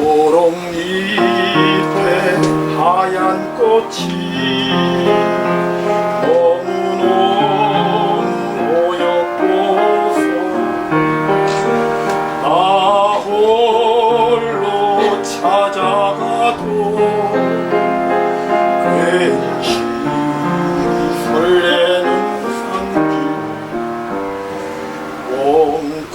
초록잎에 하얀 꽃이 너무너무 모여보소 나 홀로 찾아가도 괜시리 설레는 산길 봄꽃